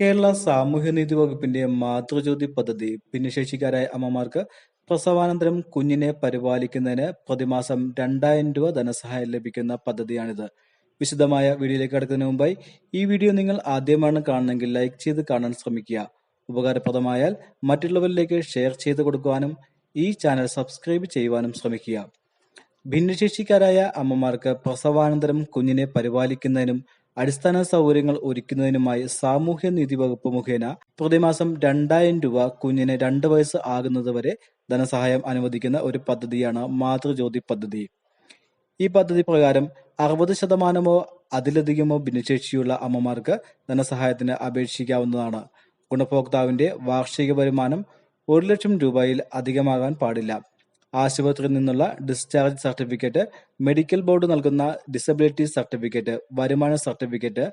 കേരള സാമൂഹ്യനീതി വകുപ്പിന്റെ മാതൃജ്യോതി പദ്ധതി ഭിന്നശേഷിക്കാരായ അമ്മമാർക്ക് പ്രസവാനന്തരം കുഞ്ഞിനെ പരിപാലിക്കുന്നതിന് പ്രതിമാസം രണ്ടായിരം രൂപ ധനസഹായം ലഭിക്കുന്ന പദ്ധതിയാണിത്. വിശദമായ വീഡിയോയിലേക്ക് കടക്കുന്നതിന് മുമ്പായി ഈ വീഡിയോ നിങ്ങൾ ആദ്യമാണ് കാണുന്നെങ്കിൽ ലൈക്ക് ചെയ്ത് കാണാൻ ശ്രമിക്കുക. ഉപകാരപ്രദമായാൽ മറ്റുള്ളവരിലേക്ക് ഷെയർ ചെയ്ത് കൊടുക്കുവാനും ഈ ചാനൽ സബ്സ്ക്രൈബ് ചെയ്യുവാനും ശ്രമിക്കുക. ഭിന്നശേഷിക്കാരായ അമ്മമാർക്ക് പ്രസവാനന്തരം കുഞ്ഞിനെ പരിപാലിക്കുന്നതിനും അടിസ്ഥാന സൗകര്യങ്ങൾ ഒരുക്കുന്നതിനുമായി സാമൂഹ്യനീതി വകുപ്പ് മുഖേന പ്രതിമാസം രണ്ടായിരം രൂപ കുഞ്ഞിന് രണ്ട് വയസ്സ് ആകുന്നതുവരെ ധനസഹായം അനുവദിക്കുന്ന ഒരു പദ്ധതിയാണ് മാതൃജ്യോതി പദ്ധതി. ഈ പദ്ധതി പ്രകാരം അറുപത് ശതമാനമോ അതിലധികമോ ഭിന്നശേഷിയുള്ള അമ്മമാർക്ക് ധനസഹായത്തിന് അപേക്ഷിക്കാവുന്നതാണ്. ഗുണഭോക്താവിന്റെ വാർഷിക വരുമാനം ഒരു ലക്ഷം രൂപയിൽ അധികമാകാൻ പാടില്ല. ആശുപത്രിയിൽ നിന്നുള്ള ഡിസ്ചാർജ് സർട്ടിഫിക്കറ്റ് മെഡിക്കൽ ബോർഡ് നൽകുന്ന ഡിസബിലിറ്റി സർട്ടിഫിക്കറ്റ് വരുമാന സർട്ടിഫിക്കറ്റ്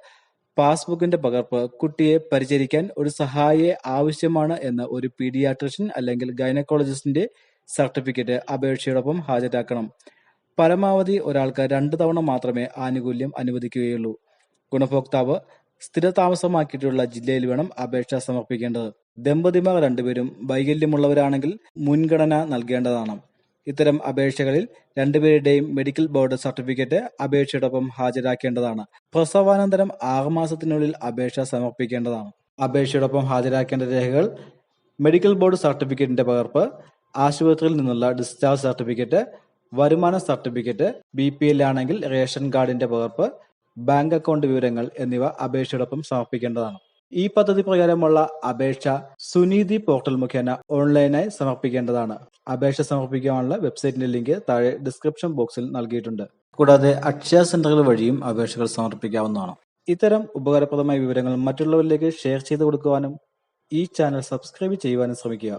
പാസ്ബുക്കിന്റെ പകർപ്പ് കുട്ടിയെ പരിചരിക്കാൻ ഒരു സഹായിയെ ആവശ്യമാണ് എന്ന ഒരു പീഡിയാട്രിഷ്യൻ അല്ലെങ്കിൽ ഗൈനക്കോളജിസ്റ്റിന്റെ സർട്ടിഫിക്കറ്റ് അപേക്ഷയോടൊപ്പം ഹാജരാക്കണം. പരമാവധി ഒരാൾക്ക് രണ്ട് തവണ മാത്രമേ ആനുകൂല്യം അനുവദിക്കുകയുള്ളൂ. ഗുണഭോക്താവ് സ്ഥിരതാമസമാക്കിയിട്ടുള്ള ജില്ലയിൽ വേണം അപേക്ഷ സമർപ്പിക്കേണ്ടത്. ദമ്പതിമാർ രണ്ടുപേരും വൈകല്യമുള്ളവരാണെങ്കിൽ മുൻഗണന നൽകേണ്ടതാണ്. ഇത്തരം അപേക്ഷകളിൽ രണ്ടുപേരുടെയും മെഡിക്കൽ ബോർഡ് സർട്ടിഫിക്കറ്റ് അപേക്ഷയോടൊപ്പം ഹാജരാക്കേണ്ടതാണ്. പ്രസവാനന്തരം ആറുമാസത്തിനുള്ളിൽ അപേക്ഷ സമർപ്പിക്കേണ്ടതാണ്. അപേക്ഷയോടൊപ്പം ഹാജരാക്കേണ്ട രേഖകൾ മെഡിക്കൽ ബോർഡ് സർട്ടിഫിക്കറ്റിന്റെ പകർപ്പ് ആശുപത്രിയിൽ നിന്നുള്ള ഡിസ്ചാർജ് സർട്ടിഫിക്കറ്റ് വരുമാന സർട്ടിഫിക്കറ്റ് ബി പി എൽ ആണെങ്കിൽ റേഷൻ കാർഡിന്റെ പകർപ്പ് ബാങ്ക് അക്കൗണ്ട് വിവരങ്ങൾ എന്നിവ അപേക്ഷയോടൊപ്പം സമർപ്പിക്കേണ്ടതാണ്. ഈ പദ്ധതി പ്രകാരമുള്ള അപേക്ഷ സുനീതി പോർട്ടൽ മുഖേന ഓൺലൈനായി സമർപ്പിക്കേണ്ടതാണ്. അപേക്ഷ സമർപ്പിക്കാനുള്ള വെബ്സൈറ്റിന്റെ ലിങ്ക് താഴെ ഡിസ്ക്രിപ്ഷൻ ബോക്സിൽ നൽകിയിട്ടുണ്ട്. കൂടാതെ അക്ഷയ സെന്ററുകൾ വഴിയും അപേക്ഷകൾ സമർപ്പിക്കാവുന്നതാണ്. ഇത്തരം ഉപകാരപ്രദമായ വിവരങ്ങൾ മറ്റുള്ളവരിലേക്ക് ഷെയർ ചെയ്തു കൊടുക്കുവാനും ഈ ചാനൽ സബ്സ്ക്രൈബ് ചെയ്യുവാനും ശ്രമിക്കുക.